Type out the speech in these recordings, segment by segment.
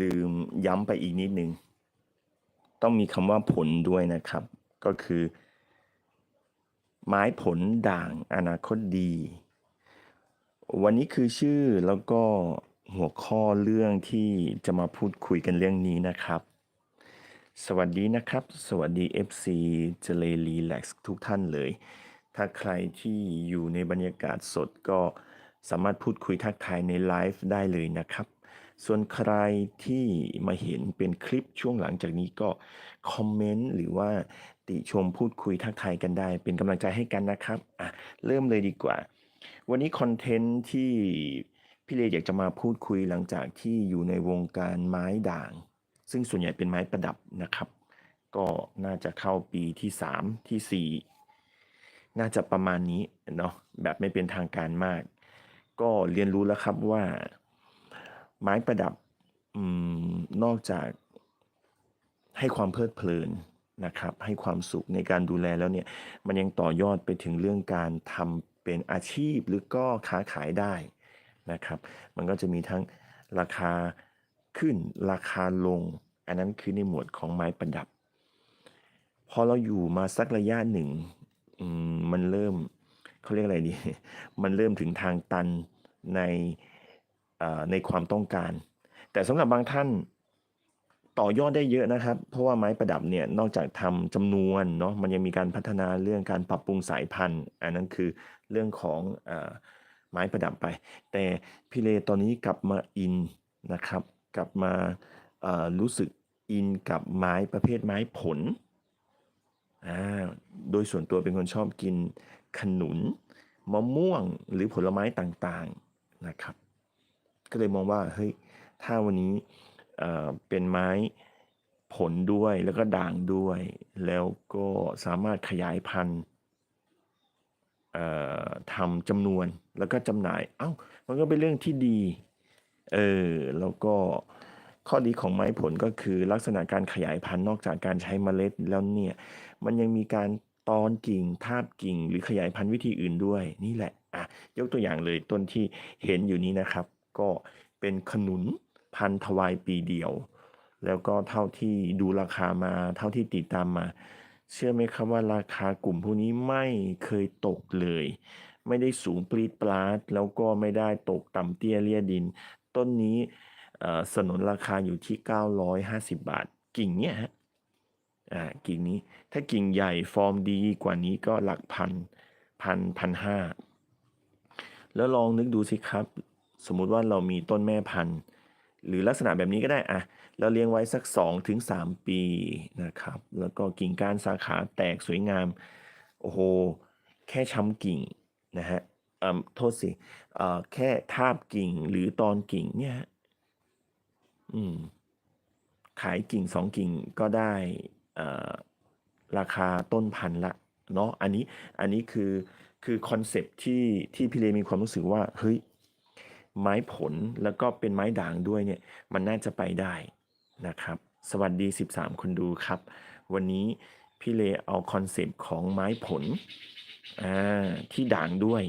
ลืมย้ำไปอีกนิดนึง ต้องมีคำว่าผลด้วยนะครับ ก็คือ ไม้ผลด่างอนาคตดี วันนี้คือชื่อแล้วก็หัวข้อเรื่องที่จะมาพูดคุยกันเรื่องนี้นะครับ สวัสดีนะครับ สวัสดี FC เจเลรีแลกซ์ทุกท่านเลย ถ้าใครที่อยู่ในบรรยากาศสดก็สามารถพูดคุยทักทายในไลฟ์ได้เลยนะครับ ส่วนใครที่มาเห็นเป็นคลิปช่วงหลังจากนี้ก็คอมเมนต์หรือว่าติชมพูดคุยทักทายกันได้ เป็นกำลังใจให้กันนะครับอะเริ่มเลยดีกว่า วันนี้คอนเทนต์ที่พี่เลอยากจะมาพูดคุยหลังจากที่อยู่ในวงการไม้ด่าง ซึ่งส่วนใหญ่เป็นไม้ประดับนะครับ ก็น่าจะเข้าปีที่ 3 ที่ 4 น่าจะประมาณนี้เนาะแบบไม่เป็นทางการมาก ก็เรียนรู้แล้วครับว่า ไม้ประดับอนอกจากให้ความเพลิดเพลินนะครับ ให้ความสุขในการดูแลแล้วเนี่ยมันยังต่อยอดไปถึงเรื่องการทำเป็นอาชีพหรือก็ค้าขายได้นะครับ มันก็จะมีทั้งราคาขึ้นราคาลง อันนั้นคือในหมวดของไม้ประดับ พอเราอยู่มาสักระยะหนึ่งมมันเริ่มเขาเรียกอะไรดี มันเริ่มถึงทางตันใน ในความต้องการ แต่สำหรับบางท่านต่อยอดได้เยอะนะครับ เพราะว่าไม้ประดับเนี่ยนอกจากทำจำนวนเนาะมันยังมีการพัฒนาเรื่องการปรับปรุงสายพันธุ์ อันนั้นคือเรื่องของอไม้ประดับไป แต่พี่เลตอนนี้กลับมาอินนะครับ กลับมารู้สึกอินกับไม้ประเภทไม้ผล โดยส่วนตัวเป็นคนชอบกินขนุนมะม่วงหรือผลไม้ต่างๆนะครับ ก็เลยมองว่าเฮ้ยถ้าวันนี้เป็นไม้ผลด้วยแล้วก็ด่างด้วย แล้วก็สามารถขยายพันธุ์ทำจำนวนแล้วก็จำหน่าย เอ้า มันก็เป็นเรื่องที่ดี เออ แล้วก็ข้อดีของไม้ผลก็คือลักษณะการขยายพันธุ์นอกจากการใช้เมล็ดแล้วเนี่ย มันยังมีการตอนกิ่งทาบกิ่ง หรือขยายพันธุ์วิธีอื่นด้วย นี่แหละ อะ ยกตัวอย่างเลยต้นที่เห็นอยู่นี้นะครับ ก็เป็นขนุนพันธุ์ทวายปีเดียว แล้วก็เท่าที่ดูราคามา เท่าที่ติดตามมา เชื่อไหมครับว่าราคากลุ่มพวกนี้ไม่เคยตกเลย ไม่ได้สูงปรีดปราด แล้วก็ไม่ได้ตกต่ำเตี้ยเลี่ยดิน ต้นนี้สนนราคาอยู่ที่ 950 บาท กิ่งเนี้ยฮะอ่ากิ่งนี้ถ้ากิ่งใหญ่ฟอร์มดีกว่านี้ก็หลักพันพันพันห้าแล้วลองนึกดูสิครับ สมมุติว่าเรามีต้นแม่พันธุ์หรือลักษณะแบบนี้ก็ได้อะเราเลี้ยงไว้สัก2ถึง3ปีนะครับ แล้วก็กิ่งก้านสาขาแตกสวยงาม โอ้โห แค่ช้ำกิ่งนะฮะอ่อโทษสิอ่อแค่ทาบกิ่งหรือตอนกิ่งเนี่ยอืม ขายกิ่งสองกิ่งก็ได้อ่ราคาต้นพันละเนาะ อันนี้ อันนี้คือ คือคอนเซปที่ที่พี่เลมีความรู้สึกว่า เฮ้ย ไม้ผลแล้วก็เป็นไม้ด่างด้วยเนี่ยมันน่าจะไปได้นะครับ สวัสดี 13 คนดูครับ วันนี้พี่เลเอาคอนเซปต์ของไม้ผลที่ด่างด้วย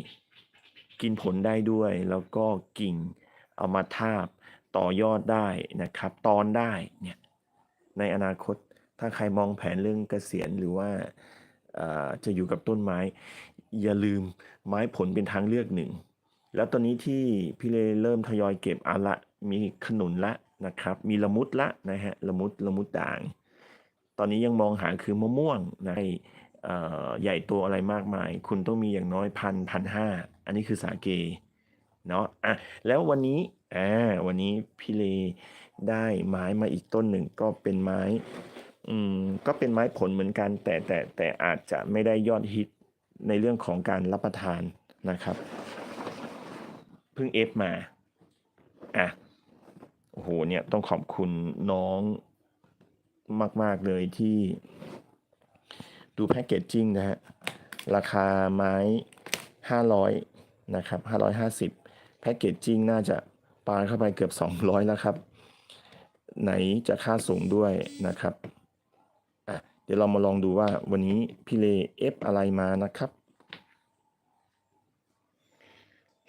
กินผลได้ด้วย แล้วก็กิ่งเอามาทาบต่อยอดได้นะครับ ตอนได้เนี่ยในอนาคตถ้าใครมองแผนเรื่องเกษียณหรือว่าจะอยู่กับต้นไม้ อย่าลืมไม้ผลเป็นทางเลือกหนึ่ง แล้วตอนนี้ที่พี่เลเริ่มทยอยเก็บอะละมีขนุนละนะครับ มีละมุดละนะฮะละมุดละมุดด่าง ตอนนี้ยังมองหาคือมะม่วงนะให้เอ่อใหญ่โตอะไรมากมาย คุณต้องมีอย่างน้อยพันพันห้าอันนี้คือสาเกเนาะอะแล้ววันนี้อ่าวันนี้พี่เลได้ไม้มาอีกต้นหนึ่งก็เป็นไม้อืมก็เป็นไม้ผลเหมือนกัน แต่แต่แต่อาจจะไม่ได้ยอดฮิตในเรื่องของการรับประทานนะครับ เพิ่งเอฟมาอะโอ้โหเนี่ยต้องขอบคุณน้องมาก ๆ เลยที่ดูแพคเกจจิ้งนะฮะ ราคาไม้ 500 นะครับ 550 แพคเกจจิ้งน่าจะปาเข้าไปเกือบ 200 แล้วครับ ไหนจะค่าส่งด้วยนะครับอะเดี๋ยวเรามาลองดูว่าวันนี้พี่เลเอฟอะไรมานะครับ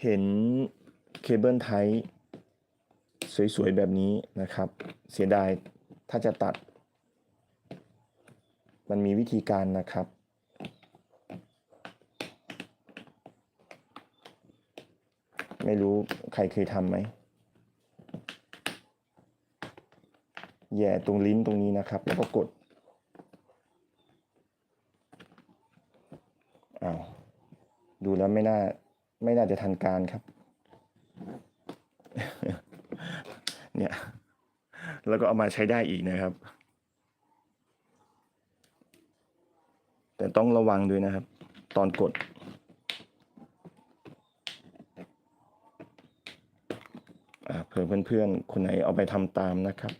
เห็น เคเบิลไทป์สวยๆ แบบนี้นะครับ เสียดายถ้าจะตัด มันมีวิธีการนะครับ ไม่รู้ใครเคยทำไหมแย่ตรงลิ้นตรงนี้นะครับ แล้วก็กดอ้าวดูแล้วไม่น่า ไม่น่าจะทันการครับ เนี่ย แล้วก็เอามาใช้ได้อีกนะครับ แต่ต้องระวังด้วยนะครับ ตอนกดเผื่อเพื่อนๆ คนไหนเอาไปทำตามนะครับ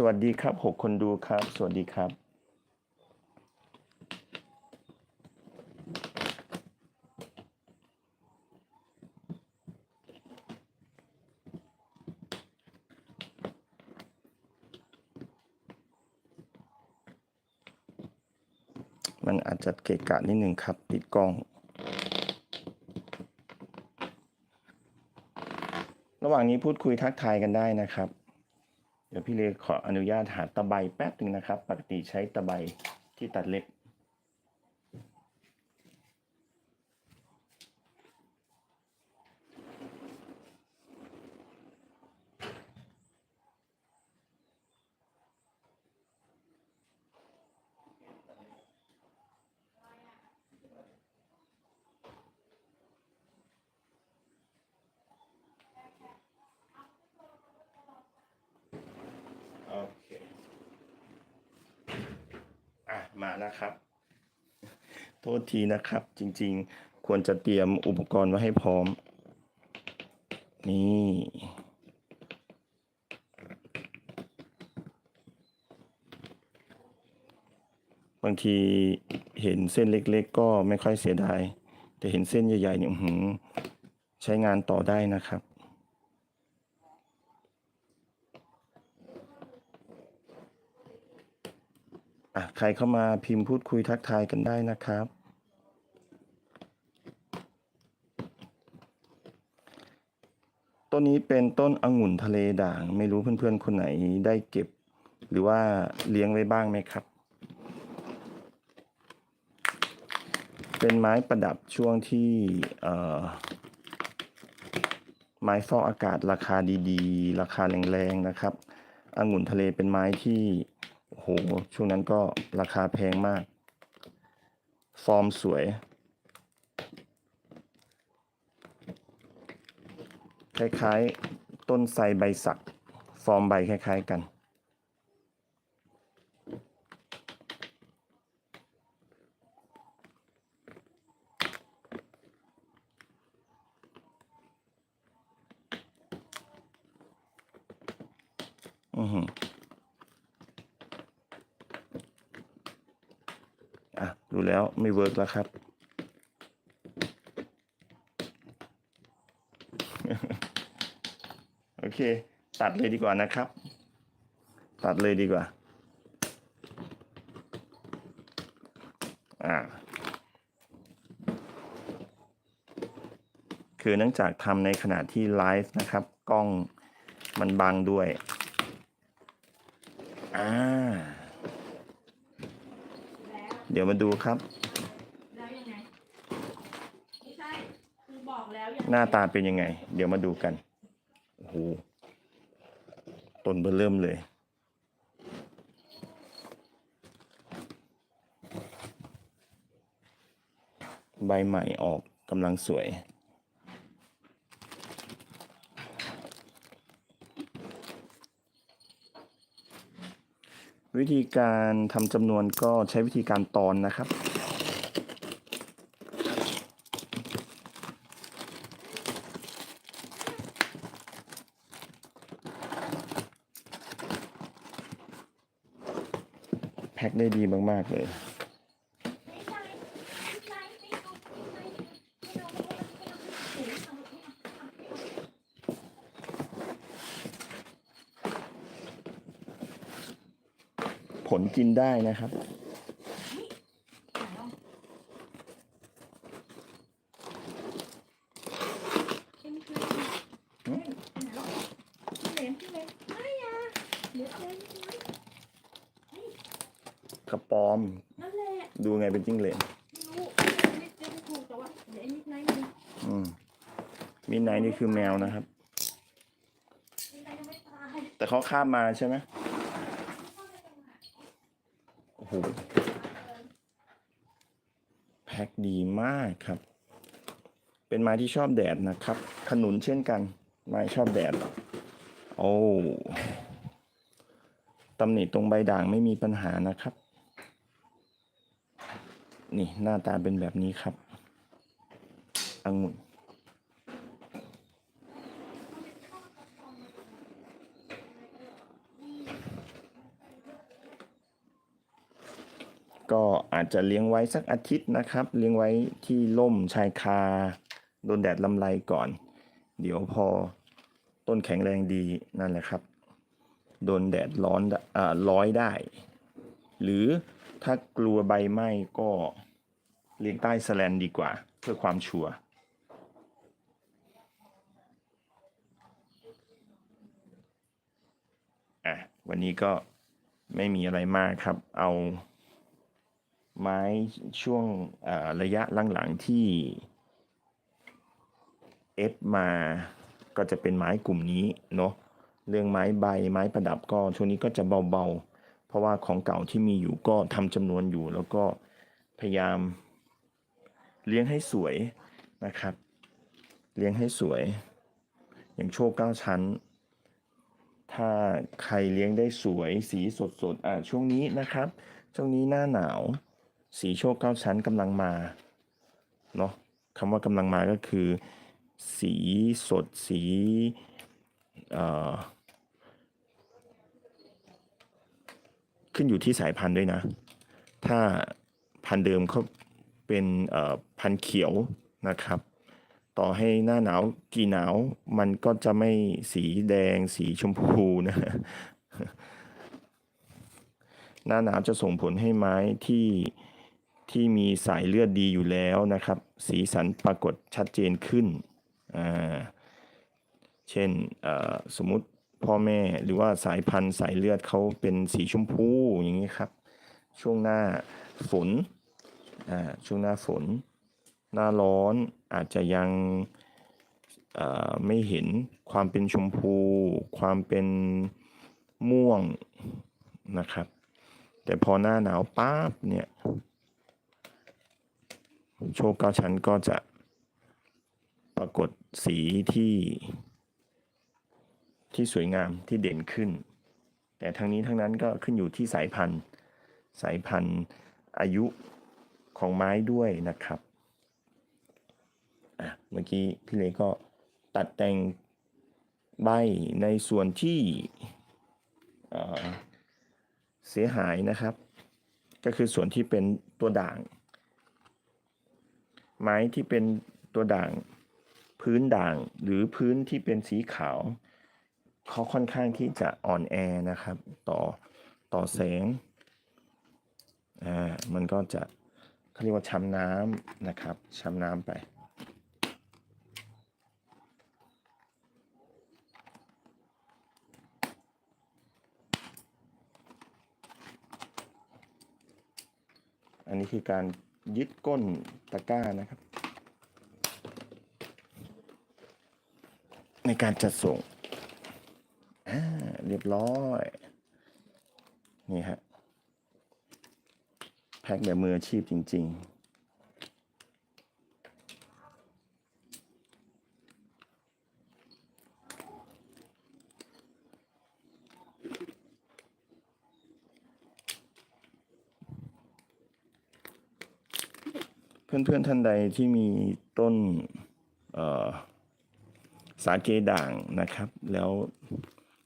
สวัสดีครับหกคนดูครับ สวัสดีครับมันอาจจะเกะกะนิดหนึ่งครับปิดกล้อง ระหว่างนี้พูดคุยทักทายกันได้นะครับ เดี๋ยวพี่เลขออนุญาตหาตะไบแป๊บหนึ่งนะครับ ปกติใช้ตะไบที่ตัดเล็บ โอเค อะ มาแล้วครับ โทษทีนะครับ จริงๆ ควรจะเตรียมอุปกรณ์ไว้ให้พร้อม นี่บางทีเห็นเส้นเล็ก ๆ ก็ไม่ค่อยเสียดาย แต่เห็นเส้นใหญ่ๆเนี่ยใช้งานต่อได้นะครับ อะ ใครเข้ามาพิมพ์พูดคุยทักทายกันได้นะครับ ต้นนี้เป็นต้นองุ่นทะเลด่าง ไม่รู้เพื่อนๆคนไหนได้เก็บ หรือว่าเลี้ยงไว้บ้างไหมครับ เป็นไม้ประดับช่วงที่เอ่อไม้ฟอกอากาศราคาดีๆ ราคาแรงๆนะครับองุ่นทะเลเป็นไม้ที่ โหช่วงนั้นก็ราคาแพงมาก ฟอร์มสวย คล้ายๆ ต้นไทรใบสัก ฟอร์มใบคล้ายๆกัน อือหือ อะ ดูแล้วไม่เวิร์กแล้วครับ โอเค ตัดเลยดีกว่านะครับ ตัดเลยดีกว่า อ่า คือเนื่องจากทำในขณะที่ไลฟ์นะครับ กล้องมันบังด้วย อ่า ดี๋ยวมาดูครับ แล้วยังไงไม่ใช่คือบอกแล้วยังไงหน้าตาเป็นยังไง เดี๋ยวมาดูกันโอ้โหต้นเบอร์เริ่มเลย ใบใหม่ออกกำลังสวย วิธีการทำจำนวนก็ใช้วิธีการตอนนะครับ แพ็คได้ดีมาก ๆ เลย ไม่ใช่ไม่ใช่ไม่เอาไม่ใช่ไม่เอาไม่เอาไม่เอาไม่เอา ผล กินได้นะครับ ไหนลองเป็นคือเล่นไหนลองพี่เลนพี่เลนไม่ยาเดี๋ยวเลนน้อยกระปอม นั่นแหละดูไงเป็นจิ้งเหลนไม่รู้ไม่ได้ไม่ถูกแต่ว่าเดี๋ยวไอ้นิดไหนมันอืมมิดไนท์นี่คือแมวนะครับ นิดไหนยังไม่ตาย แต่เขาข้ามมาใช่ไหมโอ้โห แพ็คดี มากครับ เป็นไม้ที่ชอบแดดนะครับ ขนุนเช่นกัน ไม้ชอบแดด โอ้ตำหนิตรงใบด่างไม่มีปัญหานะครับ นี่หน้าตาเป็นแบบนี้ครับองุ่น ก็อาจจะเลี้ยงไว้สักอาทิตย์นะครับ เลี้ยงไว้ที่ร่มชายคา โดนแดดลำไรก่อน เดี๋ยวพอต้นแข็งแรงดีนั่นแหละครับ โดนแดดร้อนอ่าร้อยได้ หรือถ้ากลัวใบไหม้ก็เลี้ยงใต้สแลนดีกว่า เพื่อความชัวร์อะวันนี้ก็ไม่มีอะไรมากครับ เอา ไม้ช่วงเอ่อระยะหลังๆที่เอฟมาก็จะเป็นไม้กลุ่มนี้เนาะเรื่องไม้ใบไม้ประดับก็ช่วงนี้ก็จะเบาๆ เพราะว่าของเก่าที่มีอยู่ก็ทำจำนวนอยู่ แล้วก็พยายามเลี้ยงให้สวยนะครับ เลี้ยงให้สวย อย่างโชคเก้าชั้น ถ้าใครเลี้ยงได้สวยสีสดๆอ่าช่วงนี้นะครับ ช่วงนี้หน้าหนาว สีโชคเก้าชั้นกำลังมาเนาะคำว่ากำลังมาก็คือ สีสดสีขึ้นอยู่ที่สายพันธุ์ด้วยนะ ถ้าพันธุ์เดิมเขาเป็นพันธุ์เขียวนะครับ ต่อให้หน้าหนาวกี่หนาวมันก็จะไม่สีแดงสีชมพูนะหน้าหนาวจะส่งผลให้ไม้ที่ ที่มีสายเลือดดีอยู่แล้วนะครับ สีสันปรากฏชัดเจนขึ้น เช่นสมมติพ่อแม่หรือว่าสายพันธุ์สายเลือดเขาเป็นสีชมพูอย่างนี้ครับ ช่วงหน้าฝนช่วงหน้าฝน หน้าร้อนอาจจะยังไม่เห็นความเป็นชมพู ความเป็นม่วงนะครับ แต่พอหน้าหนาวปั๊บเนี่ย โชคเก้าชั้นก็จะปรากฏสีที่ที่สวยงามที่เด่นขึ้น แต่ทั้งนี้ทั้งนั้นก็ขึ้นอยู่ที่สายพันธุ์ สายพันธุ์อายุของไม้ด้วยนะครับอะเมื่อกี้พี่เล็กก็ตัดแต่งใบในส่วนที่เสียหายนะครับ ก็คือส่วนที่เป็นตัวด่าง ไม้ที่เป็นตัวด่าง พื้นด่างหรือพื้นที่เป็นสีขาว เขาค่อนข้างที่จะอ่อนแอนะครับ ต่อต่อแสงอ่ามันก็จะเขาเรียกว่าช้ำน้ำนะครับช้ำน้ำไปอันนี้คือการ ยึดก้นตะกร้านะครับ ในการจัดส่งเรียบร้อย นี่ฮะ แพ็คแบบมืออาชีพจริง ๆ เพื่อนๆท่านใดที่มีต้นสาเกด่างนะครับ แล้ว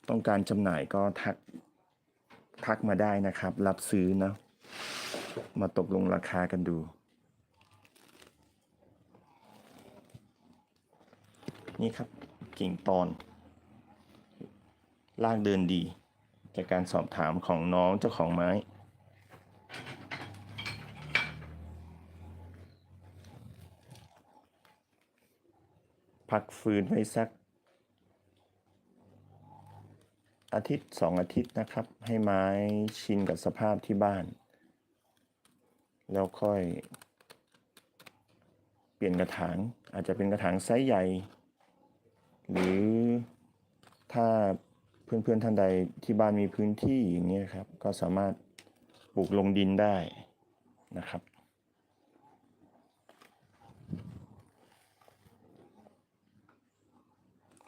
ต้องการจำหน่ายก็ทักทักมาได้นะครับ รับซื้อนะมาตกลงราคากันดู นี่ครับกิ่งตอนลากเดินดี จากการสอบถามของน้องเจ้าของไม้ พักฟื้นไว้สัก อาทิตย์สองอาทิตย์นะครับ ให้ไม้ชินกับสภาพที่บ้าน แล้วค่อย เปลี่ยนกระถางอาจจะเป็นกระถางไซส์ใหญ่ หรือถ้าเพื่อนๆท่านใดที่บ้านมีพื้นที่อย่างเงี้ครับ ก็สามารถปลูกลงดินได้นะครับ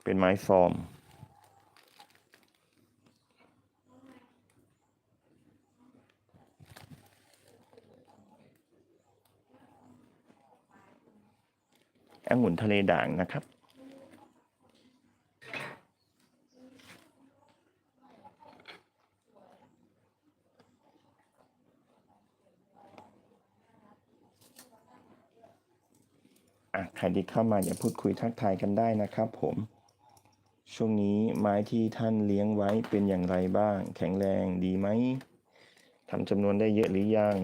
เป็นไม้ฟอร์ม องุ่นทะเลด่างนะครับ อะใครที่เข้ามาอย่าพูดคุยทักทายกันได้นะครับผม ช่วงนี้ไม้ที่ท่านเลี้ยงไว้เป็นอย่างไรบ้าง แข็งแรงดีไหมทำจำนวนได้เยอะหรือยัง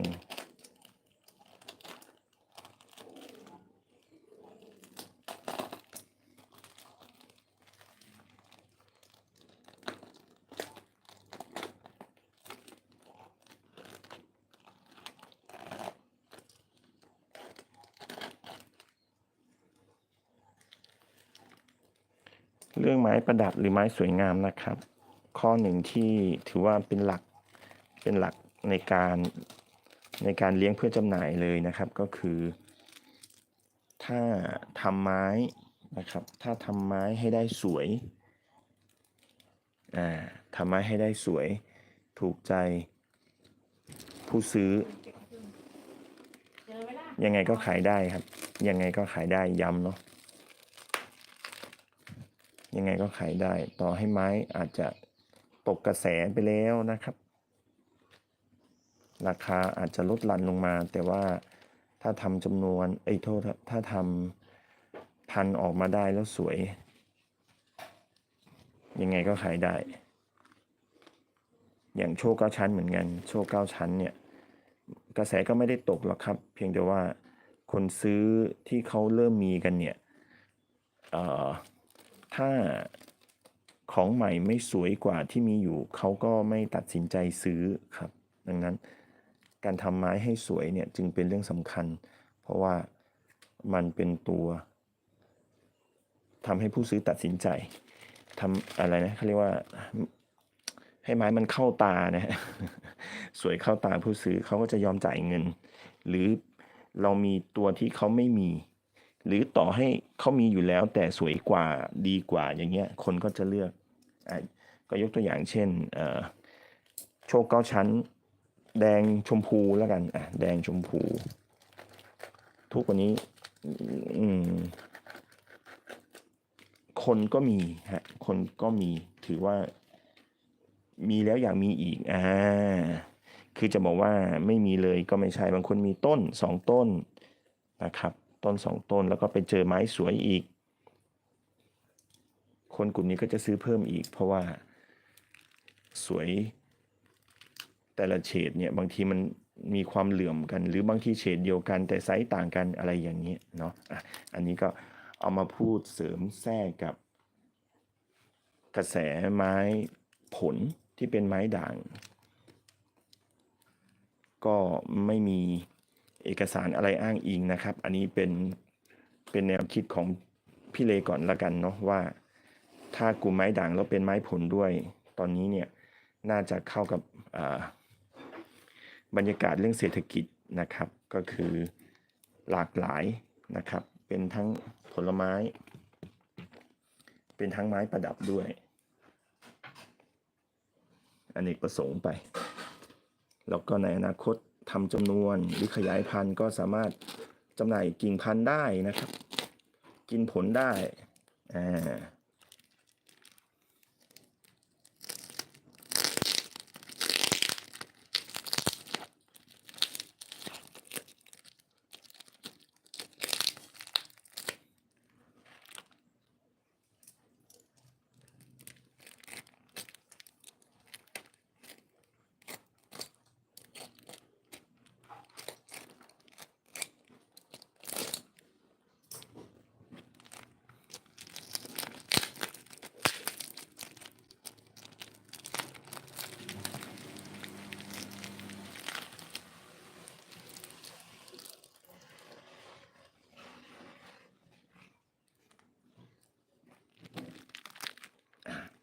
เรื่องไม้ประดับหรือไม้สวยงามนะครับ ข้อหนึ่งที่ถือว่าเป็นหลักเป็นหลักในการในการเลี้ยงเพื่อจำหน่ายเลยนะครับ ก็คือ ถ้าทำไม้นะครับ ถ้าทำไม้ให้ได้สวยอ่าทำไม้ให้ได้สวย ถูกใจผู้ซื้อเจอไหมล่ะยังไงก็ขายได้ครับ ยังไงก็ขายได้ย้ำเนาะ ยังไงก็ขายได้ ต่อให้ไม้อาจจะตกกระแสไปแล้วนะครับ ราคาอาจจะลดหลั่นลงมา แต่ว่าถ้าทำจำนวนไอ้โทษถ้าทำพันออกมาได้แล้วสวย ยังไงก็ขายได้ อย่างโชคเก้าชั้นเหมือนกัน โชคเก้าชั้นเนี่ยกระแสก็ไม่ได้ตกหรอกครับ เพียงแต่ว่าคนซื้อที่เขาเริ่มมีกันเนี่ยเอ่อ ถ้าของใหม่ไม่สวยกว่าที่มีอยู่ เขาก็ไม่ตัดสินใจซื้อครับ ดังนั้นการทำไม้ให้สวยเนี่ยจึงเป็นเรื่องสำคัญ เพราะว่ามันเป็นตัวทำให้ผู้ซื้อตัดสินใจทำอะไรนะเขาเรียกว่าให้ไม้มันเข้าตานะฮะสวยเข้าตาผู้ซื้อเขาก็จะยอมจ่ายเงิน หรือเรามีตัวที่เขาไม่มี หรือต่อให้เขามีอยู่แล้วแต่สวยกว่าดีกว่าอย่างเงี้ยคนก็จะเลือกอก็ยกตัวอย่างเช่นโชคเก้าชั้น แดงชมพูแล้วกันอะแดงชมพู ทุกวันนี้คนก็มีฮะคนก็มีถือว่า มีแล้วอยากมีอีกอ่าคือจะบอกว่าไม่มีเลยก็ไม่ใช่บางคนมีต้นสองต้นนะครับ ต้นสองต้น แล้วก็ไปเจอไม้สวยอีก คนกลุ่มนี้ก็จะซื้อเพิ่มอีก เพราะว่าสวยแต่ละเฉดเนี่ยบางทีมันมีความเหลื่อมกัน หรือบางทีเฉดเดียวกัน แต่ไซส์ต่างกันอะไรอย่างนี้เนาะอะอันนี้ก็เอามาพูดเสริมแทรกกับ กระแสไม้ผลที่เป็นไม้ด่าง ก็ไม่มี เอกสารอะไรอ้างอิงนะครับ อันนี้เป็นเป็นแนวคิดของพี่เลก่อนละกันเนาะว่า ถ้ากลุ่มไม้ด่างแล้วเป็นไม้ผลด้วย ตอนนี้เนี่ยน่าจะเข้ากับบรรยากาศเรื่องเศรษฐกิจนะครับ ก็คือหลากหลายนะครับ เป็นทั้งผลไม้ เป็นทั้งไม้ประดับด้วยอเนกประสงค์ไป แล้วก็ในอนาคต ทำจำนวนหรือขยายพันธุ์ก็สามารถจำหน่ายกิ่งพันธุ์ได้นะครับ กินผลได้อ่า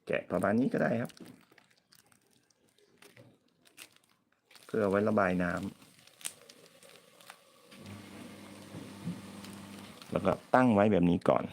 แกะประมาณนี้ก็ได้ครับ เพื่อไว้ระบายน้ำแล้วก็ตั้งไว้แบบนี้ก่อน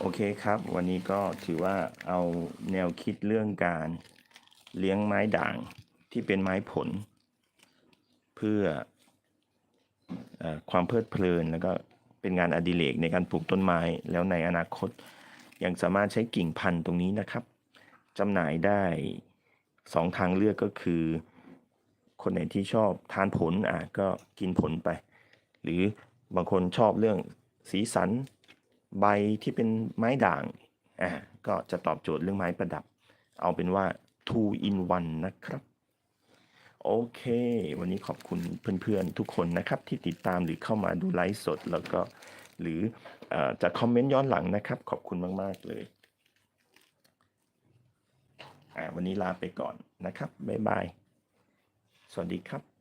โอเคครับ วันนี้ก็ถือว่าเอาแนวคิดเรื่องการเลี้ยงไม้ด่างที่เป็นไม้ผล เพื่อออความเพลิดเพลิน แล้วก็เป็นงานอดิเรกในการปลูกต้นไม้ แล้วในอนาคต ยังสามารถใช้กิ่งพันธุ์ตรงนี้นะครับจำหน่ายได้สองทางเลือกก็คือ คนไหนที่ชอบทานผลอะก็กินผลไป หรือบางคนชอบเรื่องสีสัน ใบที่เป็นไม้ด่าง อ่า ก็จะตอบโจทย์เรื่องไม้ประดับ เอาเป็นว่า two in one นะครับ โอเค วันนี้ขอบคุณเพื่อนๆ ทุกคนนะครับ ที่ติดตามหรือเข้ามาดูไลฟ์สด แล้วก็หรืออจะคอมเมนต์ย้อนหลังนะครับ ขอบคุณมากๆเลยอ่าวันนี้ลาไปก่อนนะครับ บ๊ายบาย สวัสดีครับ